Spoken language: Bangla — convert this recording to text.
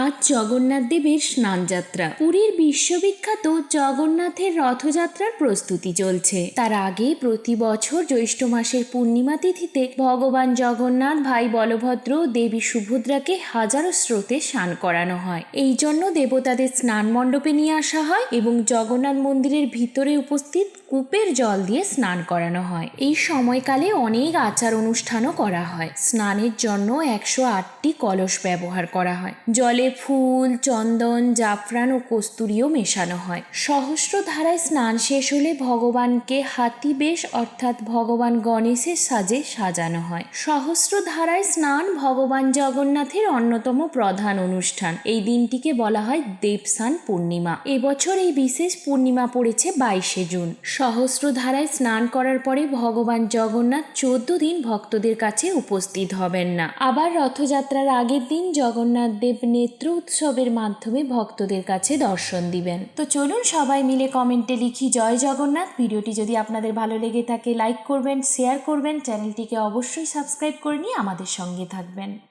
আজ জগন্নাথ দেবের স্নানযাত্রা। পুরীর বিশ্ববিখ্যাত জগন্নাথের রথযাত্রার প্রস্তুতি চলছে। তার আগে প্রতি বছর জ্যৈষ্ঠ মাসের পূর্ণিমা তিথিতে ভগবান জগন্নাথ ভাই বলভদ্র দেবী সুভদ্রাকে হাজারো স্রোতে স্নান করানো হয়। এই জন্য দেবতাদের স্নান মণ্ডপে নিয়ে আসা হয় এবং জগন্নাথ মন্দিরের ভিতরে উপস্থিত কূপের জল দিয়ে স্নান করানো হয়। এই সময়কালে অনেক আচার অনুষ্ঠানও করা হয়। স্নানের জন্য একশো আটটি কলস ব্যবহার করা হয়। জলে ফুল, চন্দন, জাফরান ও কস্তুরীও মেশানো হয়। সহস্র ধারায় স্নান শেষ হলে ভগবানকে হাতি বেশ অর্থাৎ ভগবান গণেশের সাজে সাজানো হয়। সহস্র ধারায় স্নান ভগবান জগন্নাথের অন্যতম প্রধান অনুষ্ঠান। এই দিনটিকে বলা হয় দেবসান পূর্ণিমা। এবছর এই বিশেষ পূর্ণিমা পড়েছে বাইশে জুন। সহস্র ধারায় স্নান করার পরে ভগবান জগন্নাথ চোদ্দ দিন ভক্তদের কাছে উপস্থিত হবেন না। আবার রথযাত্রার আগের দিন জগন্নাথ দেব নেত্র উৎসবের মাধ্যমে ভক্তদের কাছে দর্শন দিবেন। তো চলুন সবাই মিলে কমেন্টে লিখি, জয় জগন্নাথ। ভিডিওটি যদি আপনাদের ভালো লেগে থাকে, লাইক করবেন, শেয়ার করবেন। চ্যানেলটিকে অবশ্যই সাবস্ক্রাইব করে নিয়ে আমাদের সঙ্গে থাকবেন।